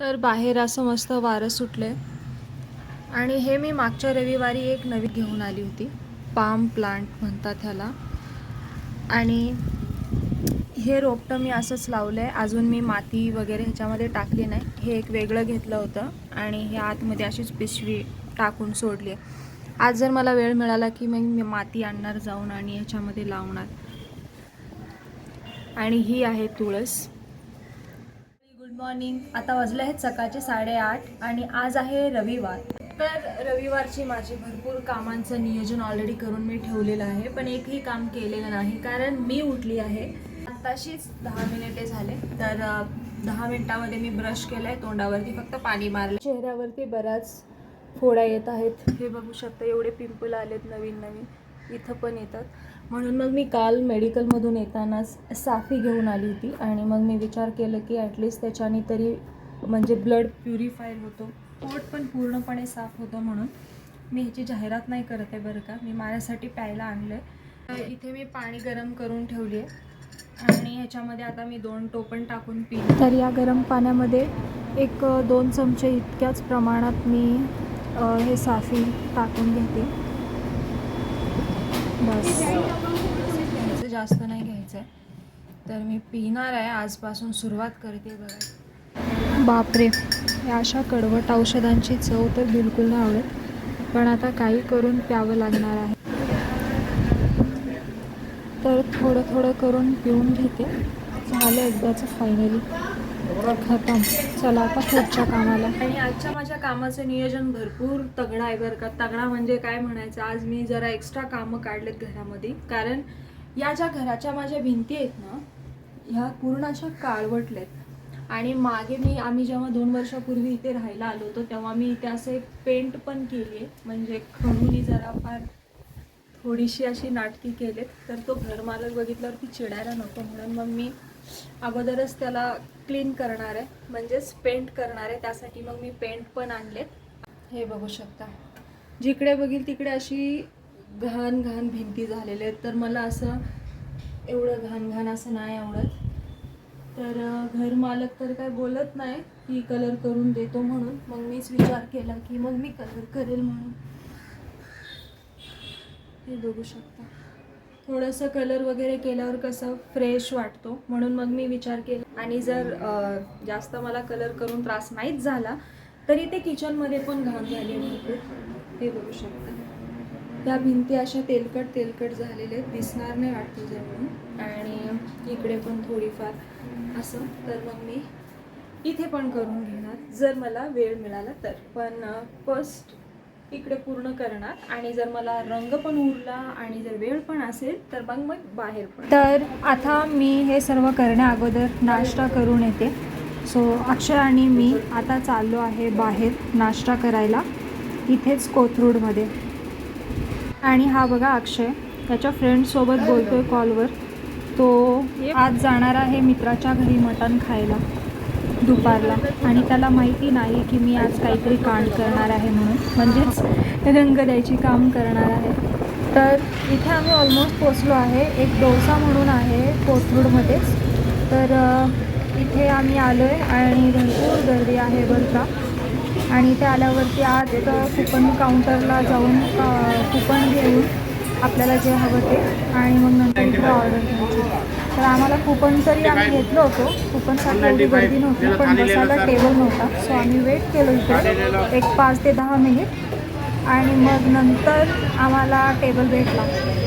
तर बाहेर असं मस्त वारं सुटलं आणि हे मी मागच्या रविवारी एक नवी घेऊन आली होती. पाम प्लांट म्हणतात ह्याला. आणि हे रोपटं मी असंच लावलं आहे अजून मी माती वगैरे ह्याच्यामध्ये टाकली नाही. हे एक वेगळं घेतलं होतं आणि हे आतमध्ये अशीच पिशवी टाकून सोडली आहे आज जर मला वेळ मिळाला की मग मी माती आणणार जाऊन आणि ह्याच्यामध्ये लावणार. आणि ही आहे तुळस. मॉर्निंग आता वाजले आहेत सकाळचे साडेआठ आणि आज आहे रविवार. तर रविवारची माझी भरपूर कामांचं नियोजन ऑलरेडी करून मी ठेवलेलं आहे पण एकही काम केलेलं नाही कारण मी उठली आहे. आत्ताशीच दहा मिनिटे झाले तर दहा मिनिटामध्ये मी ब्रश केलं आहे तोंडावरती फक्त पाणी मारलं चेहऱ्यावरती बऱ्याच फोड्या येत आहेत. हे बघू शकता एवढे पिंपल आलेत नवीन नवीन इथं पण येतात. म्हणून मग मी काल मेडिकलमधून येतानाच साफी घेऊन आली होती आणि मग मी विचार केलं की ॲटलिस्ट त्याच्याने तरी म्हणजे ब्लड प्युरिफायर होतो. पोट पण पूर्णपणे साफ होतं म्हणून. मी ह्याची जाहिरात नाही करत आहे बरं का. मी माझ्यासाठी प्यायला आणलं आहे इथे मी पाणी गरम करून ठेवली आहे. आणि ह्याच्यामध्ये आता मी दोन टोपण टाकून पी तर या गरम पाण्यामध्ये एक दोन चमचे इतक्याच प्रमाणात मी हे साफी टाकून घेते. बस. जास्त नाही घ्यायचं आहे तर मी पिणार आहे आजपासून सुरुवात करते बघा. बापरे या अशा कडवट औषधांची चव तर बिलकुल नाही आवडत. पण आता काही करून प्यावं लागणार आहे. तर थोडं थोडं करून पिऊन घेते. झालं एकदाचं फायनली खतम. चला आता पुढच्या कामाला. आणि आजच्या माझ्या कामाचं नियोजन भरपूर तगडा आहे बरं का. तगडा म्हणजे काय म्हणायचं? आज मी जरा एक्स्ट्रा कामं काढलेत घरामध्ये. कारण या ज्या घराच्या माझ्या भिंती आहेत ना ह्या पूर्ण अशा काळवटल्यात आणि मागे मी आम्ही जेव्हा दोन वर्षापूर्वी इथे राहायला आलो होतो तेव्हा मी इथे असे पेंट पण केली आहे म्हणजे खणूनी जरा फार थोडीशी अशी नाटकी केलेत. तर तो घरमालक बघितल्यावरती चिडायला नको म्हणून मग मी अगोदरच त्याला क्लीन करणार आहे म्हणजेच पेंट करणार आहे त्यासाठी मग मी पेंट पण आणलेत. हे बघू शकता. जिकडे बघील तिकडे अशी घाण घाण भिंती झालेल्या आहेत. तर मला असं एवढं घाण घाण असं नाही आवडत. तर घर मालक तर काय बोलत नाही की कलर करून देतो म्हणून. मग मीच विचार केला की मग मी कलर करेल म्हणून. हे बघू शकता. थोडंसं कलर वगैरे केल्यावर कसं फ्रेश वाटतो म्हणून मग मी विचार केला. आणि जर जास्त मला कलर करून त्रास नाहीच झाला तरी ते किचनमध्ये पण घाण झाली आहे हे बघू शकता. त्या भिंती अशा तेलकट तेलकट झालेल्या आहेत. दिसणार नाही वाटतं जे म्हणून. आणि इकडे पण थोडीफार असं. तर मग मी इथे पण करून घेणार जर मला वेळ मिळाला तर. पण फर्स्ट इकडे पूर्ण करणार. आणि जर मला रंग पण उरला आणि जर वेळ पण असेल तर मग मग बाहेर पण. तर आता मी हे सर्व करण्या अगोदर नाश्ता करून येते. सो अक्षय आणि मी आता चाललो आहे बाहेर नाश्ता करायला. इथेच कोथरूडमध्ये. आणि हा बघा अक्षय त्याच्या फ्रेंडसोबत बोलतोय कॉलवर तो आज जाणार आहे मित्राच्या घरी मटण खायला. दुपारला. आणि त्याला माहिती नाही की मी आज काहीतरी कांड करणार आहे म्हणून. म्हणजेच रंग द्यायची काम करणार आहे. तर इथे आम्ही ऑलमोस्ट पोचलो आहे. एक डोसा म्हणून आहे कोथरूडमध्येच. तर इथे आम्ही आलो आहे आणि भरपूर गर्दी आहे बरं का. आणि इथे आल्यावरती आज कुपन काउंटरला जाऊन कुपन घेऊन आपल्याला जे हवं ते. आणि मग नंतर इकडे ऑर्डर घ्यायची तर आम्हाला कुपन तरी आम्ही घेतलं होतो. कुपनसाठी एवढी गर्दी नव्हती. पण बसायला टेबल नव्हता. सो आम्ही वेट केलो इकडे. एक पाच ते दहा मिनिट आणि मग नंतर आम्हाला टेबल भेटला.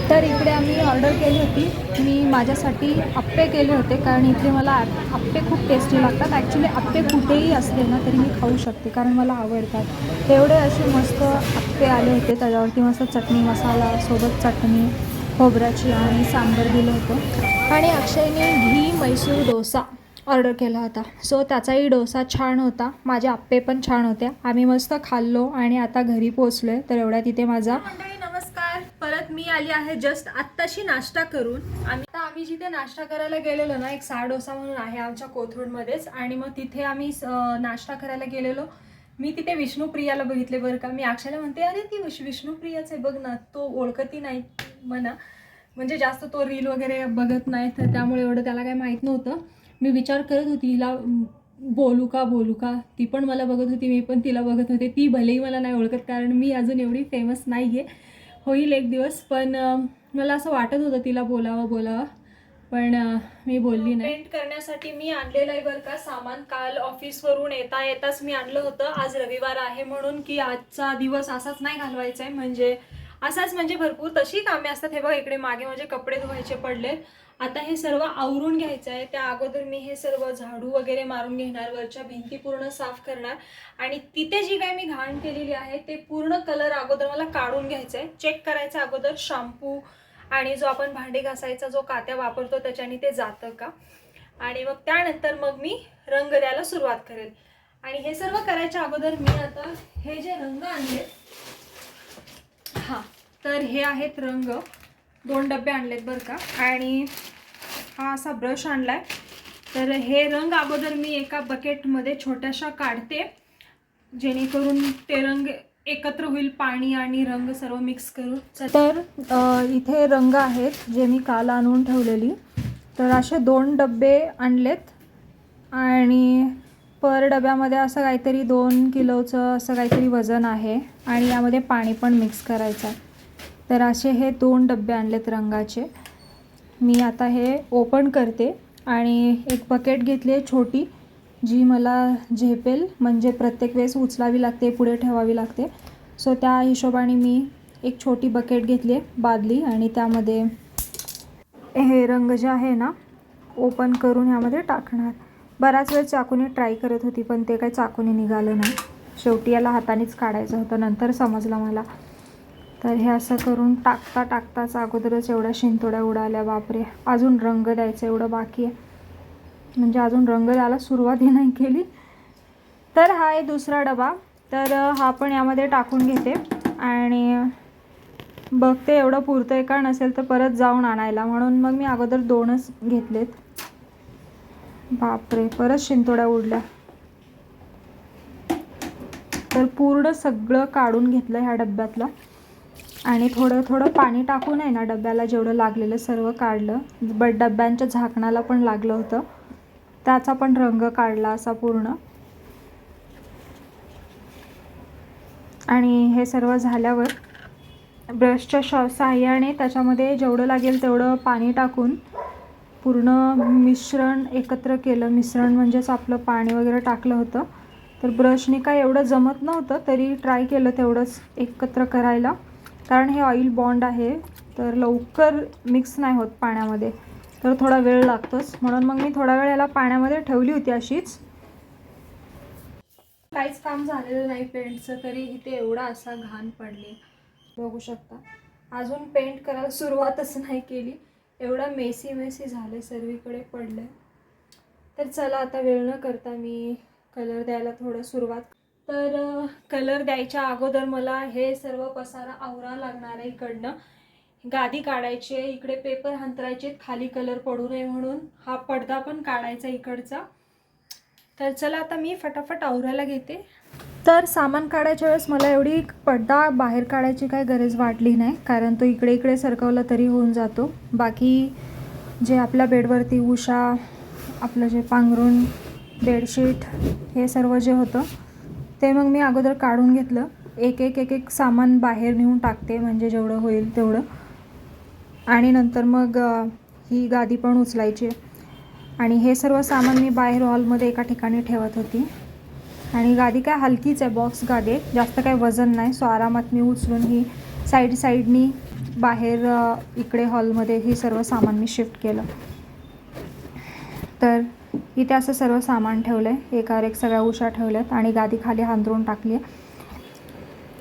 तर इकडे आम्ही ऑर्डर केली होती. मी माझ्यासाठी आप्पे केले होते. कारण इथे मला आप्पे खूप टेस्टी लागतात. ॲक्च्युली आप्पे कुठेही असले ना तरी मी खाऊ शकते. कारण मला आवडतात. तेवढे असे मस्त आप्पे आले होते त्याच्यावरती. मस्त चटणी मसाला सोबत चटणी. खोबऱ्याची आणि सांबर दिलं होतं. आणि अक्षयने घी मैसूर डोसा ऑर्डर केला होता. सो त्याचाही डोसा छान होता. माझे आप्पे पण छान होते. आम्ही मस्त खाल्लो आणि आता घरी पोचलो आहे तर एवढ्या तिथे माझा मंडळी नमस्कार. परत मी आली आहे जस्ट आत्ताशी नाश्ता करून. आम्ही आता आम्ही जिथे नाश्ता करायला गेलेलो ना एक साडोसा म्हणून आहे आमच्या कोथरूडमध्येच. आणि मग तिथे आम्ही नाश्ता करायला गेलेलो. मी तिथे विष्णुप्रियाला बघितले बरं का. मी अक्षयला म्हणते अरे ती विष विष्णुप्रियाच आहे बघ ना तो ओळखती नाही म्हणा. म्हणजे जास्त तो रील वगैरे बघत नाही तर त्यामुळे एवढं त्याला काही माहीत नव्हतं. मी विचार करत होती हिला बोलू का बोलू का? ती पण मला बघत होती मी पण तिला बघत होते. ती भलेही मला नाही ओळखत कारण मी अजून एवढी फेमस नाही आहे होईल एक दिवस पण मला असं वाटत होतं तिला बोलावं बोलावं. पण मी बोलली नाही. पेंट करण्यासाठी मी आणलेलं आहे बरं का सामान काल ऑफिसवरून येता येताच मी आणलं होतं. आज रविवार आहे म्हणून की आजचा दिवस असाच नाही घालवायचा आहे म्हणजे असाच म्हणजे भरपूर तशी कामे असतात. हे बघा इकडे मागे माझे कपडे धुवायचे पडले. आता हे सर्व आवरून घ्यायचं आहे त्या अगोदर मी हे सर्व झाडू वगैरे मारून घेणार वरच्या भिंती पूर्ण साफ करणार. आणि तिथे जी काही मी घाण केलेली आहे ते पूर्ण कलर अगोदर मला काढून घ्यायचं आहे चेक करायचं अगोदर शॅम्पू आणि जो आपण भांडे घासायचा जो कात्या वापरतो त्याच्याने ते जातं का? आणि मग त्यानंतर मग मी रंग द्यायला सुरुवात करेल. आणि हे सर्व करायच्या अगोदर मी आता हे जे रंग आणले हां तर हे आहेत रंग. दोन डबे आणलेत बरं का. आणि हा असा ब्रश आणलाय. तर हे रंग अगोदर मी एका बकेटमध्ये छोट्याशा काढते. जेणेकरून ते रंग एकत्र होईल पाणी आणि रंग सर्व मिक्स करून. तर इथे रंग आहेत जे मी काल आणून ठेवलेली. तर असे दोन डबे आणलेत. आणि पर डब्यामध्ये असं काहीतरी दोन किलोचं असं काहीतरी वजन आहे. आणि यामध्ये पाणी पण मिक्स करायचं आहे. तर असे हे दोन डबे आणलेत रंगाचे. मी आता हे ओपन करते. आणि एक बकेट घेतली आहे छोटी. जी मला झेपेल म्हणजे प्रत्येक वेळेस उचलावी लागते पुढे ठेवावी लागते. सो त्या हिशोबाने मी एक छोटी बकेट घेतली आहे बादली आणि त्यामध्ये हे रंग जे आहे ना ओपन करून ह्यामध्ये टाकणार. बराच वेळ चाकूने ट्राय करत होती पण ते काही चाकूने निघालं नाही. शेवटी याला हातानेच काढायचं होतं नंतर समजलं मला. तर हे असं करून टाकता टाकताच अगोदरच एवढ्या शिंतोड्या उडाल्या बापरे. अजून रंग द्यायचं एवढं बाकी आहे. म्हणजे अजून रंग द्यायला सुरुवातही नाही केली. तर हा आहे दुसरा डबा. तर हा पण यामध्ये टाकून घेते. आणि बघते एवढं पुरतं आहे का नसेल तर परत जाऊन आणायला. म्हणून मग मी अगोदर दोनच घेतलेत. बापरे परत शिंतोड्या उडल्या. तर पूर्ण सगळं काढून घेतलं ह्या डब्यातलं. आणि थोडं थोडं पाणी टाकून आहे ना डब्याला जेवढं लागलेलं सर्व काढलं. बट डब्यांच्या झाकणाला पण लागलं होतं. त्याचा पण रंग काढला असा पूर्ण. आणि हे सर्व झाल्यावर ब्रशच्या श साह्याने त्याच्यामध्ये जेवढं लागेल तेवढं पाणी टाकून पूर्ण मिश्रण एकत्र केलं. मिश्रण म्हणजेच आपलं पाणी वगैरे टाकलं होतं. तर ब्रशने काय एवढं जमत नव्हतं तरी ट्राय केलं तेवढंच एकत्र करायला. कारण हे ऑइल बॉन्ड आहे तर लवकर मिक्स नाही होत पाण्यामध्ये. तर थोडा वेळ लागतोच. म्हणून मग मी थोडा वेळ याला पाण्यामध्ये ठेवली होती अशीच. काहीच काम झालेलं नाही पेंटचं तरी इथे एवढा असा घाण पडली. बघू शकता. अजून पेंट करायला सुरुवातच नाही केली. एवढा मेसी मेसी झाले सर्वीकडे पडलं. तर चला आता वेळ न करता मी कलर द्यायला थोडं सुरुवात. तर कलर द्यायच्या अगोदर मला हे सर्व पसारा आवरा लागणार आहे इकडनं. गादी काढायची आहे इकडे पेपर हंतरायचे खाली कलर पडू नये म्हणून. हा पडदा पण काढायचा इकडचा. तर चला आता मी फटाफट आवरायला घेते. तर सामान काढायच्या वेळेस मला एवढी पडदा बाहेर काढायची काही गरज वाटली नाही कारण तो इकडे इकडे सरकवला तरी होऊन जातो. बाकी जे आपल्या बेडवरती उषा आपलं जे पांघरून बेडशीट हे सर्व जे होतं ते मग मी अगोदर काढून घेतलं. एक एक एक एक सामान बाहेर नेऊन टाकते म्हणजे जेवढं होईल तेवढं. आणि नंतर मग ही गादी पण उचलायची. आणि हे सर्व सामान मी बाहेर हॉलमध्ये एका ठिकाणी ठेवत होती. आणि गादी काय हलकीच आहे बॉक्स गादी आहे. जास्त काय वजन नाही. सो आरामात मी उचलून ही साईड साईडनी बाहेर इकडे हॉलमध्ये ही सर्व सामान मी शिफ्ट केलं. तर इथे असं सर्व सामान ठेवलं आहे एकावर एक सगळ्या उशा ठेवल्यात आणि गादी खाली हांदरून टाकली आहे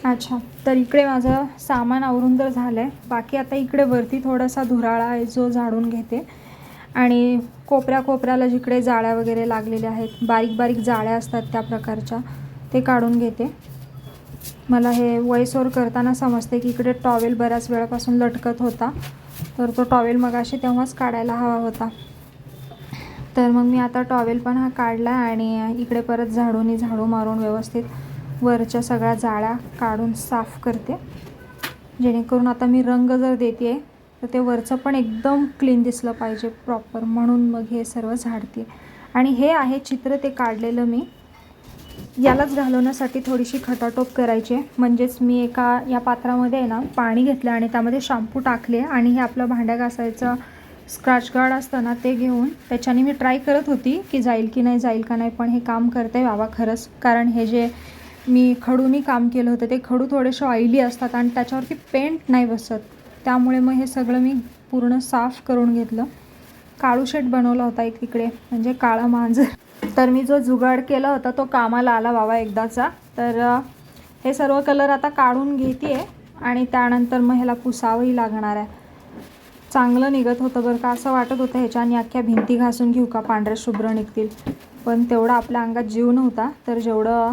अच्छा तर इकडे माझं सामान आवरून तर झालं आहे बाकी आता इकडे वरती थोडासा धुराळा आहे जो झाडून घेते. आणि कोपऱ्या कोपऱ्याला जिकडे जाळ्या वगैरे लागलेल्या आहेत बारीक बारीक जाळ्या असतात त्या प्रकारच्या ते काढून घेते. मला हे वयसोर करताना समजते की इकडे टॉवेल बऱ्याच वेळापासून लटकत होता. तर तो टॉवेल मगाशी तेव्हाच काढायला हवा होता. तर मग मी आता टॉवेल पण हा काढला आणि इकडे परत झाडूनी झाडू मारून व्यवस्थित वरच्या सगळ्या जाळ्या काढून साफ करते. जेणेकरून आता मी रंग जर देते आहे तर ते वरचं पण एकदम क्लीन दिसलं पाहिजे प्रॉपर म्हणून मग हे सर्व झाडते. आणि हे आहे चित्र ते काढलेलं मी. यालाच घालवण्यासाठी थोडीशी खटाटोप करायची आहे. म्हणजेच मी एका या पात्रामध्ये आहे ना पाणी घेतलं आणि त्यामध्ये शॅम्पू टाकले आणि हे आपलं भांड्या घासायचं स्क्रॅच गार्ड असतं ना ते घेऊन त्याच्याने मी ट्राय करत होती की जाईल की नाही जाईल का नाही पण हे काम करते बाबा खरंच. कारण हे जे मी खडूनी काम केलं होतं. ते खडू थोडेसे ऑइली असतात आणि त्याच्यावरती पेंट नाही बसत. त्यामुळे मग हे सगळं मी पूर्ण साफ करून घेतलं. काळू शेट बनवला होता एक तिकडे म्हणजे काळा मांजर. तर मी जो जुगाड केला होता तो कामाला आला बाबा एकदाचा. तर हे सर्व कलर आता काढून घेते आणि त्यानंतर मग ह्याला पुसावंही लागणार आहे. चांगलं निघत होतं बरं का असं वाटत होतं ह्याच्याने अख्ख्या भिंती घासून घेऊ का पांढऱ्या शुभ्र निघतील. पण तेवढा आपल्या अंगात जीव नव्हता तर जेवढं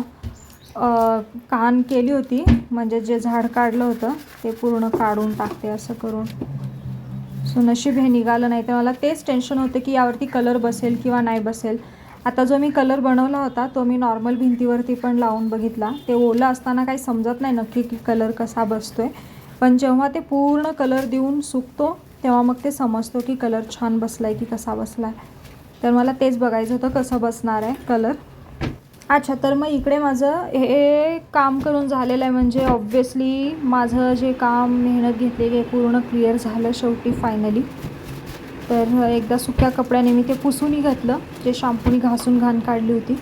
कान केली होती म्हणजे जे झाड काढलं होतं ते पूर्ण काढून टाकते असं करून. सो नशीब हे निघालं नाही. तर मला तेच टेन्शन होतं की यावरती कलर बसेल किंवा नाही बसेल. आता जो मी कलर बनवला होता तो मी नॉर्मल भिंतीवरती पण लावून बघितला. ते ओलं असताना काही समजत नाही नक्की की कलर कसा बसतो आहे पण जेव्हा ते पूर्ण कलर देऊन सुकतो तेव्हा मग ते समजतो की कलर छान बसला आहे की कसा बसला आहे तर मला तेच बघायचं होतं कसं बसणार आहे कलर अच्छा तर मग इकडे माझं हे काम करून झालेलं आहे. म्हणजे ऑब्व्हियसली माझं जे काम मेहनत घेतलेली आहे पूर्ण क्लिअर झालं शेवटी फायनली तर एकदा सुक्या कपड्याने मी ते पुसूनही घातलं. जे शॅम्पूनी घासून घाण काढली होती.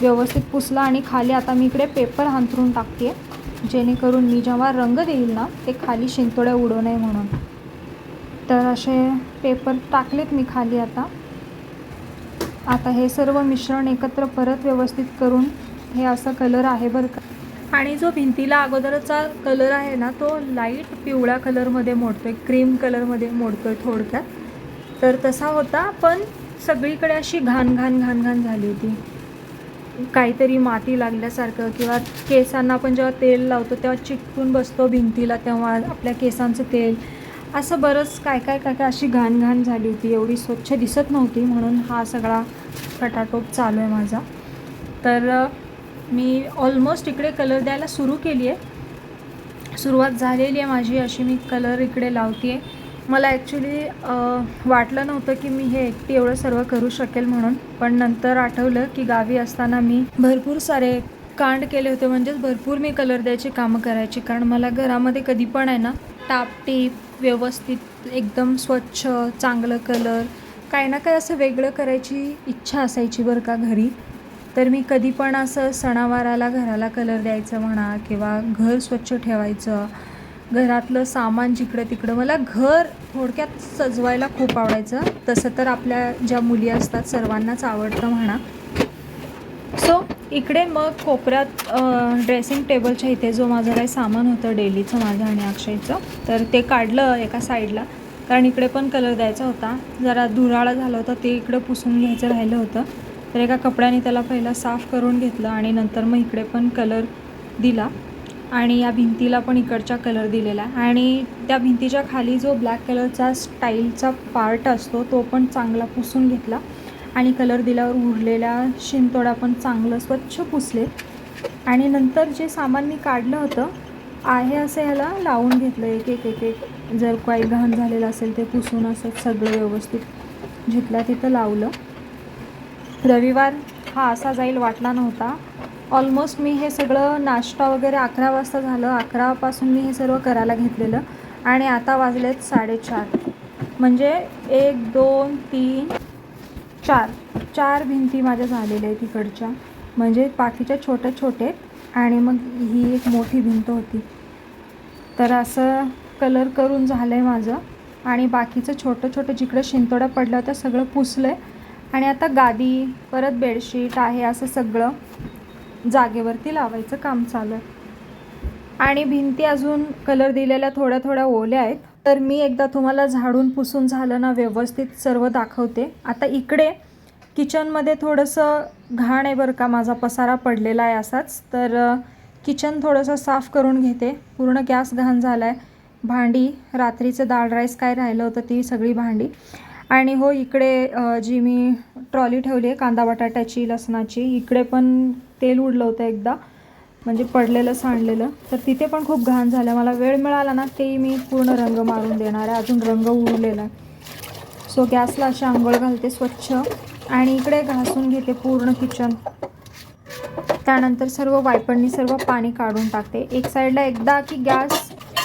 व्यवस्थित पुसलं आणि खाली आता मी इकडे पेपर हांतरून टाकते जेणेकरून मी जेव्हा रंग देईल ना ते खाली शिंतोड्या उडू नये म्हणून. तर असे पेपर टाकलेत मी खाली आता. आता हे सर्व मिश्रण एकत्र परत व्यवस्थित करून हे असं कलर आहे बरं का. आणि जो भिंतीला अगोदरचा कलर आहे ना तो लाइट पिवळ्या कलरमध्ये मोडतो आहे क्रीम कलरमध्ये मोडतो आहे थोडक्यात. तर तसा होता पण सगळीकडे अशी घाण घाण घाण घाण झाली होती. काहीतरी माती लागल्यासारखं किंवा केसांना आपण जेव्हा तेल लावतो तेव्हा चिटकून बसतो भिंतीला तेव्हा आपल्या केसांचं तेल. असं बरंच काय काय काय काय अशी घाण घाण झाली होती एवढी स्वच्छ दिसत नव्हती म्हणून हा सगळा कटाटोप चालू आहे माझा. तर मी ऑलमोस्ट इकडे कलर द्यायला सुरू केली आहे सुरुवात झालेली आहे माझी अशी मी कलर इकडे लावते आहे मला ॲक्च्युली वाटलं नव्हतं की मी हे एकटी एवढं सर्व करू शकेल म्हणून पण नंतर आठवलं की गावी असताना मी भरपूर सारे कांड केले होते. म्हणजेच भरपूर मी कलर द्यायची कामं करायची कारण मला घरामध्ये कधी पण आहे ना टापटीप व्यवस्थित एकदम स्वच्छ चांगलं कलर काही ना काय असं वेगळं करायची इच्छा असायची बरं का घरी. तर मी कधी पण असं सणावाराला घराला कलर द्यायचं म्हणा किंवा घर स्वच्छ ठेवायचं घरातलं सामान जिकडं तिकडं मला घर थोडक्यात सजवायला खूप आवडायचं. तसं तर आपल्या ज्या मुली असतात सर्वांनाच आवडतं म्हणा. सो इकडे मग कोपऱ्यात ड्रेसिंग टेबलच्या इथे जो माझं काही सामान होतं डेलीचं माझं आणि अक्षयचं तर ते काढलं एका साईडला कारण इकडे पण कलर द्यायचा होता. जरा धुराळा झाला होता ते इकडं पुसून घ्यायचं राहिलं होतं. तर एका कपड्याने त्याला पहिला साफ करून घेतलं आणि नंतर मग इकडे पण कलर दिला. आणि या भिंतीला पण इकडचा कलर दिलेला. आणि त्या भिंतीच्या खाली जो ब्लॅक कलरचा स्टाईलचा पार्ट असतो तो पण चांगला पुसून घेतला. आणि कलर दिल्यावर उरलेल्या शिंतोडा पण चांगलं स्वच्छ पुसले. आणि नंतर जे सामान मी काढलं होतं आहे असं ह्याला लावून घेतलं. एक एक एक एक. जर काही घाण झालेलं असेल ते पुसून असं सगळं व्यवस्थित जिथल्या तिथं लावलं. रविवार हा असा जाईल वाटला नव्हता. ऑलमोस्ट मी हे सगळं नाश्ता वगैरे अकरा वाजता झालं. अकरापासून मी हे सर्व करायला घेतलेलं. आणि आता वाजलेत साडेचार. म्हणजे एक दोन तीन चार चार भिंती माझ्या झालेल्या आहेत तिकडच्या म्हणजे बाकीच्या छोट्या छोटे आणि मग ही एक मोठी भिंत होती. तर असं कलर करून झालं आहे माझं. आणि बाकीचं छोटं छोटं जिकडं शिंतोड्या पडलं होतं सगळं पुसलं आहे आणि आता गादी परत बेडशीट आहे असं सगळं जागेवरती लावायचं काम चालू आहे. आणि भिंती अजून कलर दिलेल्या थोड्या थोड्या ओल्या आहेत. तर मी एकदा तुम्हाला झाडून पुसून झालं ना व्यवस्थित सर्व दाखवते. आता इकडे किचनमध्ये थोडंसं घाण आहे बरं का माझा पसारा पडलेला आहे असाच. तर किचन थोडंसं साफ करून घेते. पूर्ण गॅस घाण झाला आहे भांडी रात्रीचं डाळ राईस काय राहिलं होतं ती सगळी भांडी. आणि हो इकडे जी मी ट्रॉली ठेवली आहे कांदा बटाट्याची लसणाची इकडे पण तेल उडलं होतं एकदा. म्हणजे पडलेलं सांडलेलं तर तिथे पण खूप घाण झालं. मला वेळ मिळाला ना तेही मी पूर्ण रंग मारून देणार आहे. अजून रंग उरलेला सो गॅसला अशी आंघोळ घालते स्वच्छ आणि इकडे घासून घेते पूर्ण किचन त्यानंतर सर्व वायपणनी सर्व पाणी काढून टाकते. एक साईडला एकदा की गॅस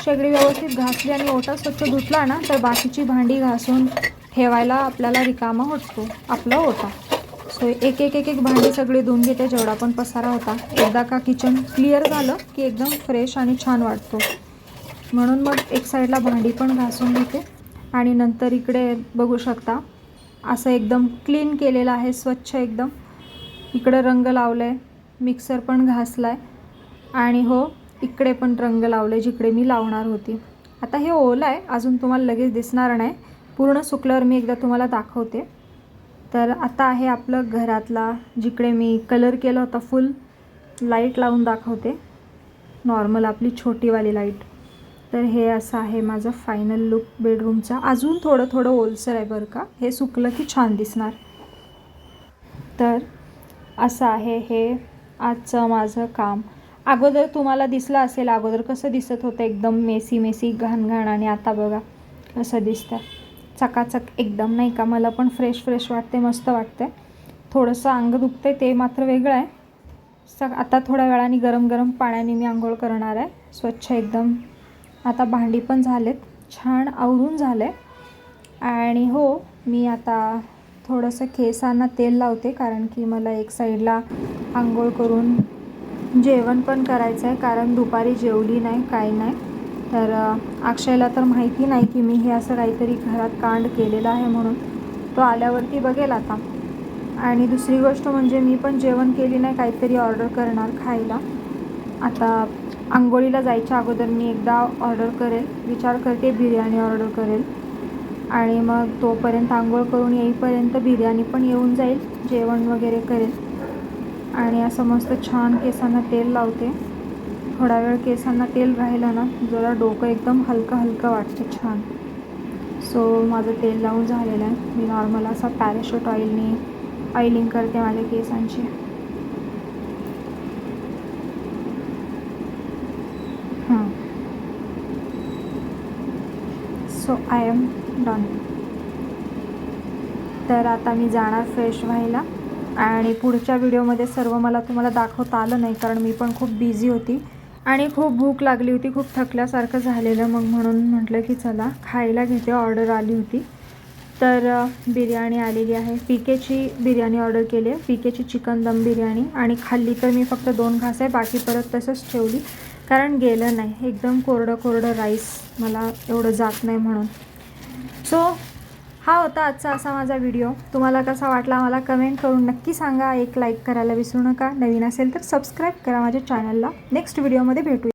शेगडी व्यवस्थित घासली आणि ओटा स्वच्छ धुतला ना तर बाकीची भांडी घासून ठेवायला आपल्याला रिकामा होतो. आपला ओटा. तर एक एक एक एक भांडी सगळी धुवून घेते. जेवढा पण पसारा होता. एकदा का किचन क्लिअर झालं की एकदम फ्रेश आणि छान वाटतो. म्हणून मग एक साईडला भांडी पण घासून घेते. आणि नंतर इकडे बघू शकता असं एकदम क्लीन केलेलं आहे. स्वच्छ एकदम. इकडे रंग लावलं आहे मिक्सर पण घासला आहे आणि हो इकडे पण रंग लावले जिकडे मी लावणार होती. आता हे ओलं आहे अजून तुम्हाला लगेच दिसणार नाही. पूर्ण सुकल्यावर मी एकदा तुम्हाला दाखवते. तर आता आहे आपलं घरातला जिकडे मी कलर केला होता फुल लाइट लावून दाखवते. नॉर्मल आपली छोटीवाली लाइट तर हे असं आहे माझं फायनल लुक बेडरूमचा अजून थोडं थोडं ओलसर आहे बरं का. हे सुकलं की छान दिसणार. तर असं आहे हे आजचं माझं काम. अगोदर तुम्हाला दिसलं असेल अगोदर कसं दिसत होतं? एकदम मेसी मेसी घाण घाण आणि आता बघा कसं दिसतं चकाचक एकदम नाही का मला पण फ्रेश फ्रेश वाटते मस्त वाटते. थोडंसं अंग दुखतं ते मात्र वेगळं आहे. स आता थोड्या वेळाने गरम गरम पाण्याने मी आंघोळ करणार आहे. स्वच्छ एकदम. आता भांडी पण झालेत. छान आवरून झाले आणि हो मी आता थोडंसं केसांना तेल लावते कारण की मला एक साईडला आंघोळ करून जेवण पण करायचं आहे कारण दुपारी जेवली नाही काही नाही. तर अक्षयला तर माहिती नाही की मी हे असं काहीतरी घरात कांड केलेलं आहे म्हणून. तो आल्यावरती बघेल आता. आणि दुसरी गोष्ट म्हणजे मी पण जेवण केली नाही काहीतरी ऑर्डर करणार खायला. आता आंघोळीला जायच्या अगोदर मी एकदा ऑर्डर करेल. विचार करते बिर्याणी ऑर्डर करेल. आणि मग तोपर्यंत आंघोळ करून येईपर्यंत बिर्याणी पण येऊन जाईल. जेवण वगैरे करेल. आणि असं मस्त छान केसांना तेल लावते. थोडा वेळ केसांना तेल राहिलं ना जरा डोकं एकदम हलकं हलकं वाटतं छान. सो माझं तेल लावून झालेलं आहे. मी नॉर्मल असा पॅराशूट ऑइलने ऑइलिंग करते माझ्या केसांची. हां. सो आय एम डन तर आता मी जाणार फ्रेश व्हायला. आणि पुढच्या व्हिडिओमध्ये सर्व मला तुम्हाला दाखवता आलं नाही कारण मी पण खूप बिझी होती. आणि खूप भूक लागली होती खूप थकल्यासारखं झालेलं. मग म्हणून म्हटलं की चला खायला घेते. ऑर्डर आली होती. तर बिर्याणी आलेली आहे. पीकेची बिर्याणी ऑर्डर केली आहे. पीकेची चिकन दम बिर्याणी. आणि खाल्ली तर मी फक्त दोन घास आहे. बाकी परत तसंच ठेवली. कारण गेलं नाही. एकदम कोरडं कोरडं राईस मला एवढं जात नाही म्हणून. सो हा होता आजचा असा माझा व्हिडिओ तुम्हाला कसा वाटला मला कमेंट करून नक्की सांगा. एक लाईक करायला विसरू नका. नवीन असेल तर सबस्क्राईब करा माझ्या चॅनलला नेक्स्ट व्हिडिओमध्ये भेटू.